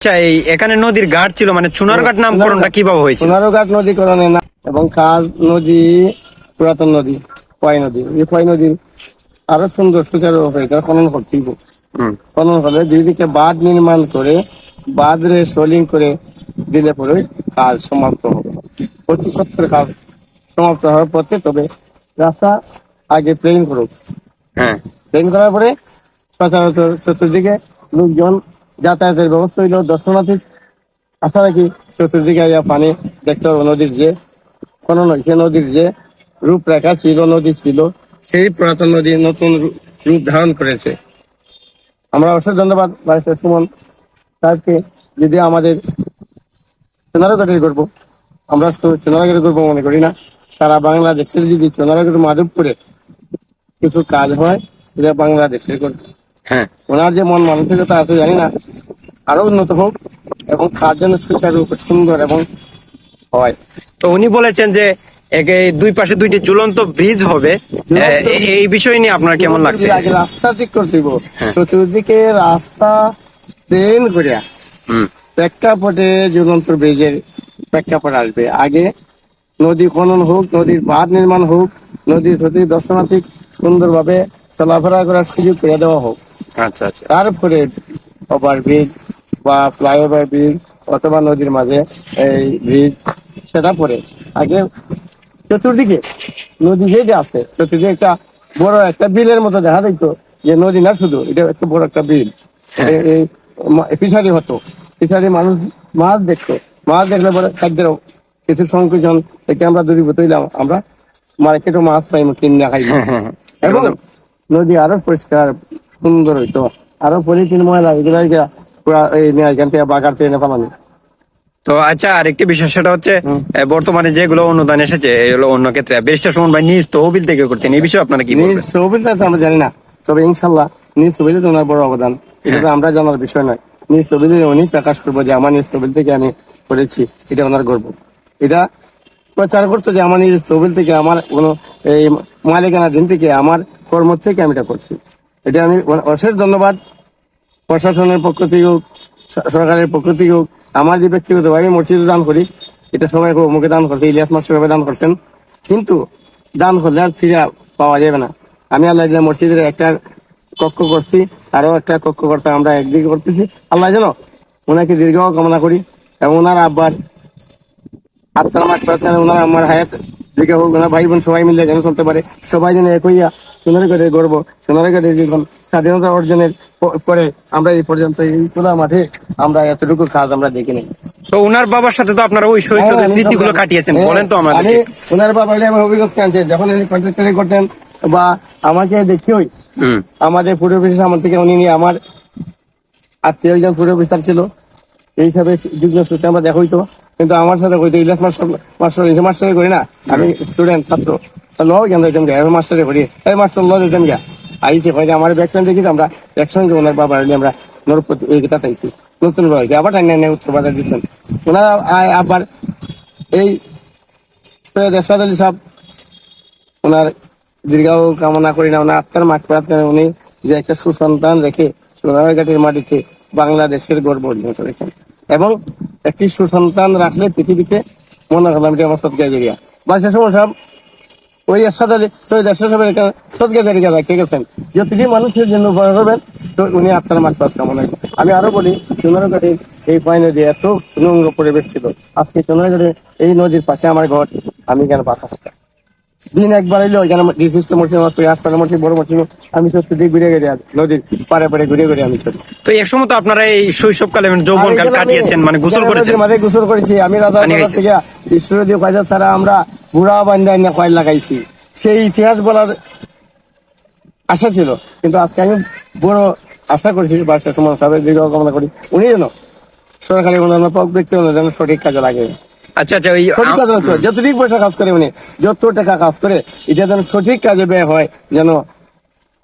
আচ্ছা এই এখানে নদীর ঘাট ছিল মানে চুনারঘাট নামকরণটা কীভাবে হয়েছিল? সোনারঘাট নদীকরণে না এবং খাল নদী পুরাতন নদী পয় নদী। এই পয় নদীর আরও সুন্দর সুচারুরূপে এটা খনন করতে। খনন হলে দুই দিকে বাঁধ নির্মাণ করে বাঁধ রে সোলিং করে দিলে পরে কাজ সমাপ্ত হবে। অতি সত্তর কাজ সমাপ্ত হওয়ার পথে তবে রাস্তা আগে প্লেন করুক। হ্যাঁ। প্লেন করার পরে সচরাচর চতুর্দিকে লোকজন যাতায়াতের ব্যবস্থা হইল দর্শনার্থী আশা রাখি চতুর্দিকে আইয়া পানি দেখতে পারব নদীর যে কোন নদী নদীর যে রূপরেখা ছিল নদী ছিল সেই পুরাতন নদী নতুন রূপ ধারণ করেছে। আমরা অবশ্যই ধন্যবাদ বাইস্টার সুমন সাহেবকে যদি আমাদের সোনারগড়ের গর্ব আমরা তো সোনারগড়ের গর্ব মনে করি না। সারা বাংলাদেশের যদি সোনারগড় মাধবপুরে কিছু কাজ হয় সেটা বাংলাদেশের গর্ব হ্যাঁ। ওনার যে মন মানসিকতা আছে জানি না আরও উন্নত হোক এবং খাওয়ার জন্য সুচারু সুন্দর এবং হয়। তো উনি বলেছেন যে দুই পাশে দুইটি ঝুলন্ত ব্রিজ হবে। এই বিষয় নিয়ে আপনার কেমন লাগছে? আগে রাস্তা ঠিক করে হইব হ্যাঁ। চতুর্দিকে রাস্তা ট্রেন করিয়া প্রেক্ষাপটে ঝুলন্ত ব্রিজের প্রেক্ষাপট আসবে। আগে নদী খনন হোক নদীর বাঁধ নির্মাণ হোক নদীর প্রতি দর্শনার্থী সুন্দরভাবে চলাফেরা করার সুযোগ করে দেওয়া হোক। আচ্ছা আচ্ছা। তারপরে ওভার ব্রিজ বা ফ্লাইওভার ব্রিজ অথবা নদীর মাঝে এই ব্রিজ সেটা পরে আগে চতুর্দিকে নদী যে যে আছে চতুর্দিকে একটা বড় একটা বিলের মতো দেখা দেখতো যে নদী না শুধু এটা একটা বড় একটা বিল। এই ফিশারি হতো। ফিশারি মানুষ মাছ দেখতো। মাছ দেখলে পরে খাদ্যের কিছু সংকোচন থেকে আমরা দূরীভূত হইলাম আমরা মার্কেটে মাছ পাই কিনে খাই। এবং নদী আরও পরিষ্কার সুন্দর হইতো। আরও পলিথিন ময়লা এগুলা পুরা এখান থেকে বাগার থেকে পালানো তো আচ্ছা আরেকটি বিষয় সেটা হচ্ছে বর্তমানে যেগুলো অনুদান এসেছে এগুলো অন্য ক্ষেত্রে। সুমন ভাই নিজ তহবিল থেকে করছেন এই বিষয়ে আপনারা কি নিজ বলবেন? তহবিলটা তো আমরা জানি না তবে ইনশাল্লাহ নিজ তহবিলে ওনার বড় অবদান। এটা তো আমরা জানার বিষয় নয়। নিজ তহবিলে উনি প্রকাশ করব যে আমার নিজ তহবিল থেকে আমি করেছি এটা ওনার গর্ব। এটা প্রচার করতো যে আমার নিজ তহবিল থেকে আমার কোনো এই মালিকানা দিন থেকে আমার কর্ম থেকে আমি এটা করছি। এটা আমি অশেষ ধন্যবাদ। প্রশাসনের পক্ষ থেকে হোক সরকারের পক্ষ থেকে হোক, আমার যে ব্যক্তিগত ভাবে মসজিদে দান করি, এটা সবাই মুখে দান করছে ইলিয়াস মাস্টার ভাবে দান করছেন কিন্তু দান করলে আর ফিরে পাওয়া যাবে না। আমি আল্লাহ মসজিদের একটা কক্ষ করছি, আরও একটা কক্ষ করতে আমরা একদিকে করতেছি। আল্লাহ জানো ওনাকে দীর্ঘ কামনা করি এবং ওনার আব্বার আত্মার মাঠ প্রার্থনা ওনার আমার হায়াত দিকে হোক, ওনার ভাই বোন সবাই মিলে যেন চলতে পারে। সবাই যেন এক হইয়া সোনারগড়ের গর্ব সোনারগড়ের জীবন স্বাধীনতা অর্জনের পরে আমরা এই পর্যন্ত এই খোলা মাঠে আমরা এতটুকু কাজ আমরা দেখিনি। তো উনার বাবার সাথে তো আপনারা ওই হ্যাঁ, স্মৃতিগুলো কাটিয়েছেন হ্যাঁ, বলেন তো আমি ওনার বাবা আমার অভিজ্ঞতা যখন উনি কন্ট্রাক্টারি করতেন বা আমাকে দেখি ওই হুম। আমাদের অফিসার আমার থেকে উনি নিয়ে আমার আত্মীয় একজন অফিসার ছিল। এই হিসাবে যুগ্ম সূত্রে আমরা দেখা হইতো কিন্তু আমার সাথে হইতো ইলাস মাস্টার মাস্টার মাস্টারে করি না। আমি স্টুডেন্ট ছাত্র। ল কেন মাস্টারে করি। এই মাস্টার ল দিতাম গে আইতে হয় আমার ব্যাকগ্রাউন্ড দেখি আমরা একসঙ্গে ওনার বাবা হলে আমরা নরপতি এই কথা তাইছি নতুন বাড়িতে আবার টাইম নাই উত্তর বাজার দিতেন ওনারা আবার এই সৈয়দ এরশাদ আলী সাহেব ওনার দীর্ঘ কামনা করি না, ওনার আত্মার মাঠ প্রার্থনা উনি যে একটা সুসন্তান রেখে সোনারঘাটের মাটিতে বাংলাদেশের গর্ব অর্জন করেছেন। এবং একটি সুসন্তান রাখলে পৃথিবীতে মনে করলাম এটা আমার সদগা জেরিয়া বাদশাহ সুমন সাহেব ওই সৈয়দ এরশাদ সাহেবের গেছেন। যে মানুষের জন্য উপকার করবেন তো উনি আত্মার মাঠ মনে। আমি আরও বলি সোনারঘাটের এই পাই নদী এত নোংর পরিবেশ ছিল। আজকে সোনারঘাটের এই নদীর পাশে আমার ঘর আমি কেন বাতাসটা? দিন একবার হইল ওইখানে নির্দিষ্ট মসজিদ আমার তুই বড় মসজিদ আমি সত্যি দিক ঘুরে গেছি নদীর পারে পারে ঘুরে ঘুরে আমি চলি। তো একসময় তো আপনারা এই শৈশবকালে মানে যৌবনকাল কাটিয়েছেন মানে গোসল করেছেন। মাঝে গোসল করেছি। আমি রাজা থেকে ঈশ্বরদীয় কয়লা ছাড়া আমরা বুড়া বান্ধা এনে কয়েল লাগাইছি। সেই ইতিহাস বলার আশা ছিল কিন্তু আজকে আমি বড় আশা করছি বাদশাহ সুমন সাহেবের দীর্ঘ কামনা করি। উনি যেন সরকারি অনুদান পাক ব্যক্তি অনুদান সঠিক কাজে লাগে। আচ্ছা আচ্ছা ওই সঠিক কাজ যতটুকু পয়সা কাজ করে উনি যত টাকা কাজ করে এটা যেন সঠিক কাজে ব্যয় হয় যেন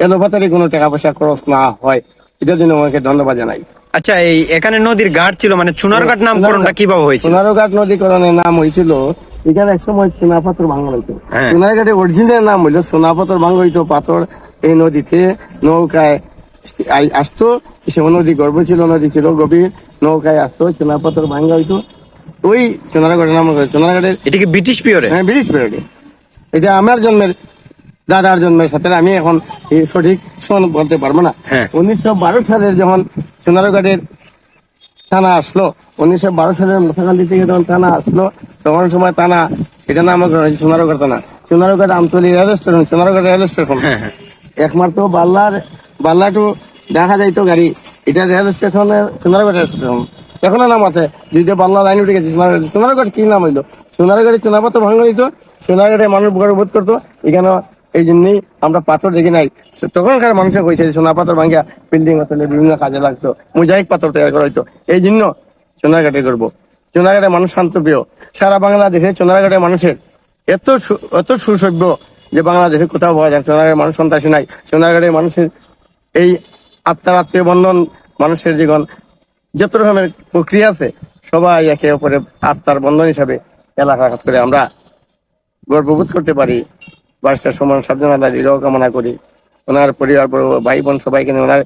এলোপাতারি কোনো টাকা পয়সা খরচ না হয় এটার জন্য আমাকে ধন্যবাদ জানাই। আচ্ছা এই এখানে নদীর ঘাট ছিল মানে চুনারঘাট নামকরণটা কীভাবে হয়েছিল? সোনারঘাট নদীকরণের নাম হয়েছিল এখানে এক সময় সোনাপাথর ভাঙা হইতো। হ্যাঁ। সোনারঘাটের অরিজিনাল নাম হইল সোনাপাথর ভাঙা হইতো পাথর এই নদীতে। নৌকায় আসতো সে নদী গর্ভ ছিল নদী ছিল গভীর। নৌকায় আসতো চুনাপাথর ভাঙ্গা হইতো। ওই সোনারগড়ের নাম করে সোনারগড়ের এটা কি ব্রিটিশ পিরিয়ডে হ্যাঁ ব্রিটিশ পিরিয়ডে এটা আমার জন্মের দাদার জন্মের সাথে আমি এখন সঠিক সন বলতে পারব না। হ্যাঁ। উনিশশো বারো সালের যখন সোনারগড়ের থানা আসলো উনিশশো বারো সালের মশাকান্দি থেকে যখন থানা আসলো তখন সময় থানা এটা নামকরণ হয়েছে সোনারগড় থানা Sonargarh Amtali rail station Sonargarh rail station. হ্যাঁ হ্যাঁ। একমাত্র বাল্লার বাল্লা টু দেখা যাইতো গাড়ি। এটা রেল স্টেশনে সোনারগড় রেল স্টেশন। এখনও নাম আছে দুইটা বাল্লা লাইন উঠে গেছে সোনারগড় সোনারগড় কি নাম হইল? সোনারগড়ে চুনাপাতো ভাঙা হইতো সোনারগড়ে মানুষ গর্ববোধ করতো। এখানে এই জন্যই আমরা পাথর দেখি নাই। তখনকার মানুষের কইছে সোনা পাথর ভাঙ্গা বিল্ডিং হতলে বিভিন্ন কাজে লাগতো মোজাইক পাথর তৈরি করা হইতো। এই জন্য সোনারঘাটে করব। সোনারঘাটে মানুষ শান্তপ্রিয়। সারা বাংলাদেশে চন্দ্রাঘাটের মানুষের এত এত সুসভ্য যে বাংলাদেশে কোথাও পাওয়া যায় সোনারঘাটের মানুষ সন্ত্রাসী নাই। সোনারঘাটের মানুষের এই আত্মার আত্মীয় বন্ধন, মানুষের জীবন, যত রকমের প্রক্রিয়া আছে, সবাই একে অপরের আত্মার বন্ধন হিসাবে এলাকা কাজ করে আমরা গর্ববোধ করতে পারি। বার্ষিক সমান সাবধানতা হৃদয় কামনা করি। ওনার পরিবার ভাই বোন সবাইকে ওনার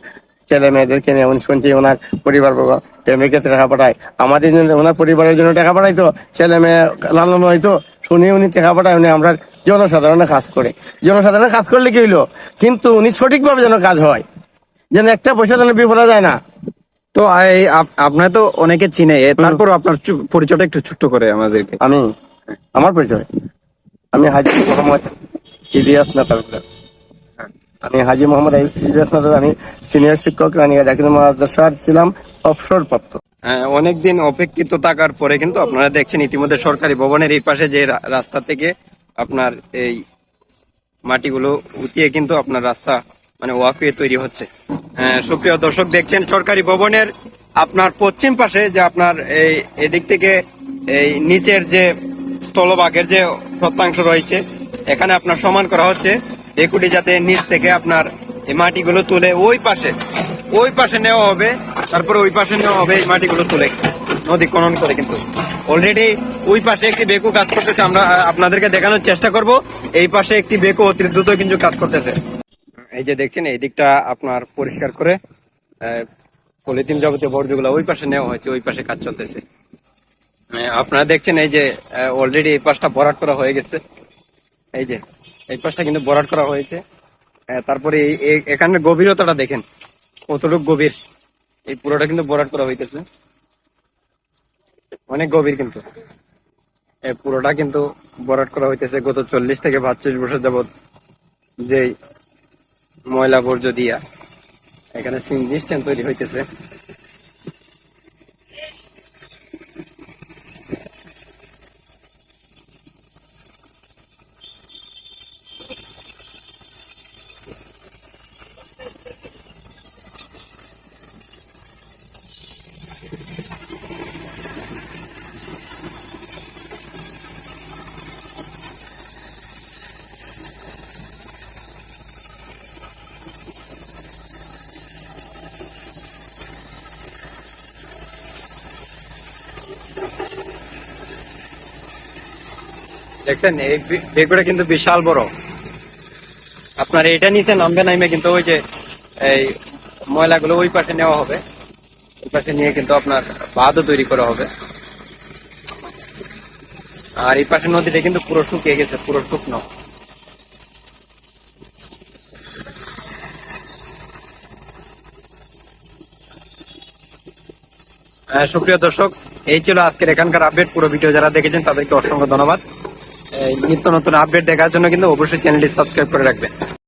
ছেলে মেয়েদেরকে নিয়ে উনি শুনছি ওনার পরিবার বর্গ আমেরিকাতে টাকা পাঠায়। আমাদের জন্য ওনার পরিবারের জন্য টাকা পাঠাইতো ছেলে মেয়ে লালন হইতো শুনে উনি টাকা পাঠায় উনি আমরা জনসাধারণের কাজ করে। জনসাধারণের কাজ করলে কি হইল? কিন্তু উনি সঠিকভাবে যেন কাজ হয়। যেন একটা পয়সা যেন বিফলে যায় না। তো আপনার তো অনেকে চিনে তারপর আপনার পরিচয়টা একটু ছোট্ট করে আমাদেরকে। আমি? আমার পরিচয়? আমি হাজি মোহাম্মদ ইলিয়াস নাতালুকদার। আমি হাজি মোহাম্মদ আমি সিনিয়র শিক্ষক রানিয়া জাকির মাদ্রাসার ছিলাম হ্যাঁ, অনেকদিন অপেক্ষিত থাকার পরে কিন্তু আপনারা দেখছেন ইতিমধ্যে সরকারি ভবনের এই পাশে যে রাস্তা থেকে আপনার এই মাটিগুলো উঠিয়ে কিন্তু আপনার রাস্তা মানে ওয়াকওয়ে তৈরি হচ্ছে। হ্যাঁ, সুপ্রিয় দর্শক দেখছেন সরকারি ভবনের আপনার পশ্চিম পাশে যে আপনার এই এদিক থেকে এই নিচের যে স্থলভাগের যে প্রত্যাংশ রয়েছে এখানে আপনার সমান করা হচ্ছে। একুটি যাতে নিচ থেকে আপনার এই মাটিগুলো তুলে ওই পাশে ওই পাশে নেওয়া হবে, তারপরে ওই পাশে নেওয়া হবে এই মাটিগুলো তুলে নদী খনন করে কিন্তু। অলরেডি ওই পাশে একটি বেকু কাজ করতেছে, আমরা আপনাদেরকে দেখানোর চেষ্টা করব। এই পাশে একটি বেকু অতি দ্রুত কিন্তু কাজ করতেছে। এই যে দেখছেন, এই দিকটা আপনার পরিষ্কার করে পলিথিন যাবতীয় বর্জ্যগুলো ওই পাশে নেওয়া হয়েছে, ওই পাশে কাজ চলতেছে। আপনারা দেখছেন, এই যে অলরেডি এই পাশটা ভরাট করা হয়ে গেছে। এই যে এই পাশটা কিন্তু ভরাট করা হয়েছে। তারপরে এখানের গভীরতাটা দেখেন, কতটুকু গভীর। এই পুরোটা কিন্তু বরাট করা হইতেছে। অনেক গভীর কিন্তু। এই পুরোটা কিন্তু বরাট করা হইতেছে গত চল্লিশ থেকে পঁয়ত্রিশ বছর যাবত যে ময়লা বর্জ্য দিয়া এখানে স্ট্যান্ড তৈরি হইতেছে। দেখছেন, এই বি- বেগুটা কিন্তু বিশাল বড়। আপনার এটা নিচে নামবে নামবে কিন্তু ওই যে, এই ময়লাগুলো ওই পাশে নেওয়া হবে। ওই পাশে নিয়ে কিন্তু আপনার বাঁধও তৈরি করা হবে। আর এই পাশে নদীটা কিন্তু পুরো শুকিয়ে গেছে, পুরো শুকনো। সুপ্রিয় দর্শক, এই ছিল আজকের এখানকার আপডেট পুরো ভিডিও যারা দেখেছেন তাদেরকে অসংখ্য ধন্যবাদ। নিত্য নতুন আপডেট দেখার জন্য কিন্তু অবশ্যই চ্যানেলটি সাবস্ক্রাইব করে রাখবেন।